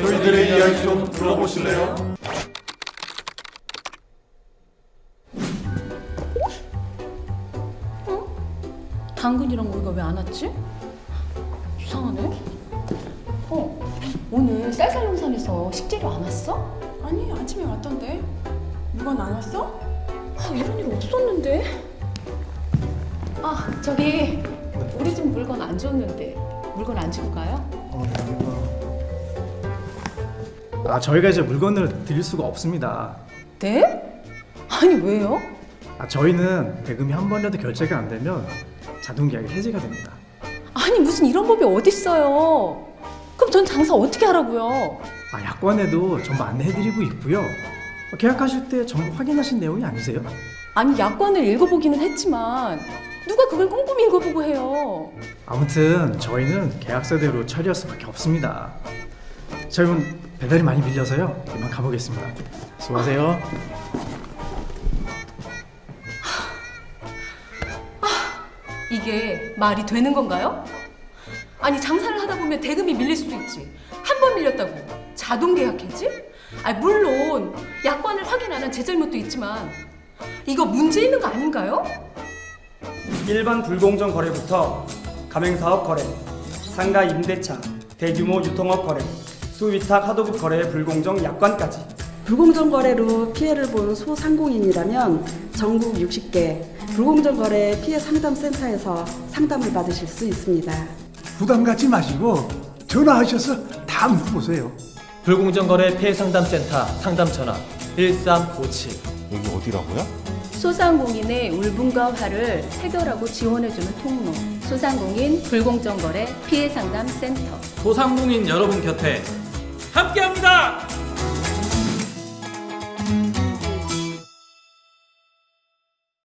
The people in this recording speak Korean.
저희들의 이야기 좀 들어보실래요? 당근이랑 우리가 왜 안 왔지? 이상하네. 어, 오늘 쌀쌀 농산에서 식재료 안 왔어? 아니 아침에 왔던데 물건 안 왔어? 아, 이런 일 없었는데. 아, 저기 우리 집 물건 안 줬는데 물건 안 주고 가요? 아 저희가 이제 물건을 드릴 수가 없습니다. 네? 아니 왜요? 아 저희는 대금이 한 번이라도 결제가 안 되면 자동 계약이 해지가 됩니다. 아니 무슨 이런 법이 어딨어요? 그럼 전 장사 어떻게 하라고요? 아 약관에도 전부 안내해드리고 있고요. 어, 계약하실 때 전부 확인하신 내용이 아니세요? 아니 약관을 읽어보기는 했지만 누가 그걸 꼼꼼히 읽어보고 해요? 아무튼 저희는 계약서대로 처리할 수밖에 없습니다. 저희는 배달이 많이 밀려서요. 이만 가보겠습니다. 수고하세요. 이게 말이 되는 건가요? 아니 장사를 하다 보면 대금이 밀릴 수도 있지. 한 번 밀렸다고 자동 계약해지? 아 물론 약관을 확인 안 한 제 잘못도 있지만 이거 문제 있는 거 아닌가요? 일반 불공정 거래부터 가맹사업 거래, 상가 임대차, 대규모 유통업 거래, 수위탁 하도급 거래의 불공정 약관까지 불공정 거래로 피해를 본 소상공인이라면 전국 60개 불공정 거래 피해 상담 센터에서 상담을 받으실 수 있습니다. 부담 갖지 마시고 전화하셔서 다 물어보세요. 불공정 거래 피해 상담 센터 상담 전화 1357 여기 어디라고요? 소상공인의 울분과 화를 해결하고 지원해주는 통로 소상공인 불공정거래 피해상담센터 소상공인 여러분 곁에 함께합니다.